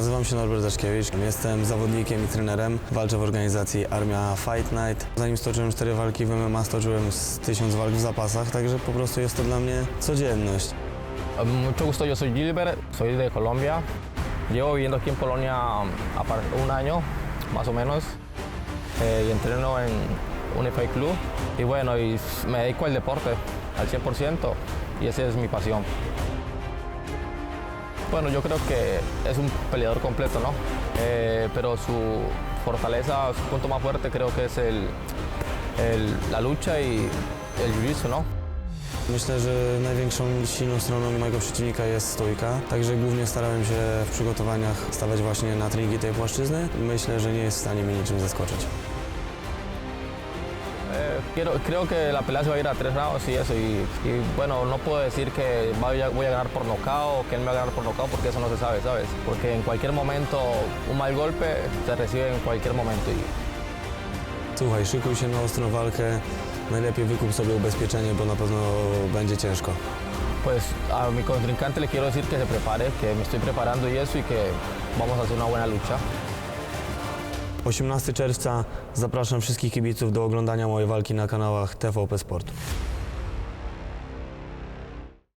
Nazywam się Norbert Daszkiewicz, jestem zawodnikiem i trenerem. Walczę w organizacji Armia Fight Night. Zanim stoczyłem cztery walki w MMA, stoczyłem z tysiąc walk w zapasach, także po prostu jest to dla mnie codzienność. Mucho yo soy Gilbert, soy de Colombia. Llevo viviendo aquí en Polonia um, un año, más o menos, eh, y entreno en un FI Club. Y bueno, y me dedico al deporte al 100% y esa es mi pasión. Bueno, yo creo que es un peleador completo, ¿no? Eh, pero su fortaleza, su punto más fuerte creo que es el, el- la lucha y el jiu-jitsu, ¿no? Myślę, że największą silną stroną mojego przeciwnika jest stójka, także głównie starałem się w przygotowaniach stawiać właśnie na treningi tej płaszczyzny. Myślę, że nie jest w stanie mnie niczym zaskoczyć. Quiero, creo que la pelea se va a ir a tres rounds y eso. Y, y, bueno, no puedo decir que vaya- voy a ganar por nocaut o que él me va a ganar por nocaut porque eso no se sabe, ¿sabes? Porque en cualquier momento un mal golpe se recibe en cualquier momento. Y, Słuchaj, szykuj się na ostrą walkę. Najlepiej wykup sobie ubezpieczenie, bo na pewno będzie ciężko. pues a mi contrincante le quiero decir que se prepare, que me estoy preparando y eso y que vamos a hacer una buena lucha. 18 czerwca zapraszam wszystkich kibiców do oglądania mojej walki na kanałach TVP Sport.